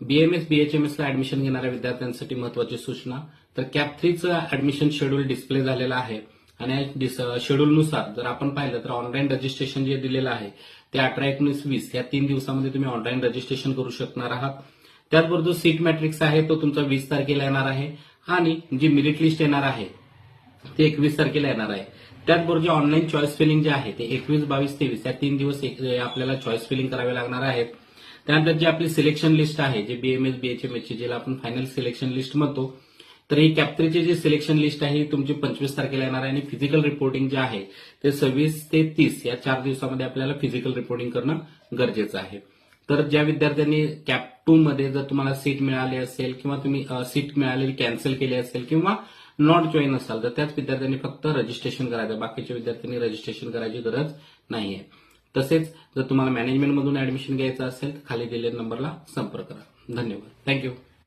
BMS BHMS ला admission घेणाऱ्या विद्यार्थ्यांसाठी महत्वाची सूचना. तर कॅप थ्रीचं ऍडमिशन शेड्यूल डिस्प्ले झालेलं आहे. आणि शेड्यूलनुसार जर आपण पाहिलं तर ऑनलाईन रजिस्ट्रेशन जे दिलेलं आहे ते अठरा एकोणीस वीस या तीन दिवसामध्ये तुम्ही ऑनलाईन रजिस्ट्रेशन करू शकणार आहात. त्याचबरोबर जो सीट मॅट्रिक्स आहे तो तुमचा वीस तारखेला येणार आहे. आणि जी मेरिट लिस्ट येणार आहे ते एकवीस तारखेला येणार आहे. त्याचबरोबर जे ऑनलाईन चॉईस फिलिंग जे आहे ते एकवीस बावीस तेवीस या तीन दिवस आपल्याला चॉईस फिलिंग करावे लागणार आहेत. त्यानंतर जी आपली सिलेक्शन लिस्ट आहे जे बीएमएस बीएचएमएस ची ज्याला आपण फायनल सिलेक्शन लिस्ट म्हणतो तर ही कॅप्टरीची जी सिलेक्शन लिस्ट आहे ही तुमची पंचवीस तारखेला येणार आहे आणि फिजिकल रिपोर्टिंग जे आहे ते सव्वीस ते तीस या चार दिवसामध्ये आपल्याला फिजिकल रिपोर्टिंग करणं गरजेचं आहे. तर ज्या विद्यार्थ्यांनी कॅप टू मध्ये जर तुम्हाला सीट मिळाली असेल किंवा तुम्ही सीट मिळालेली कॅन्सल केली असेल किंवा नॉट जॉईन असाल तर त्याच विद्यार्थ्यांनी फक्त रजिस्ट्रेशन करायचं. बाकीच्या विद्यार्थ्यांनी रजिस्ट्रेशन करायची गरज नाहीये. तसेच जर तुम्हाला मॅनेजमेंटमधून ऍडमिशन घ्यायचं असेल तर खाली दिलेल्या नंबरला संपर्क करा. धन्यवाद. थँक्यू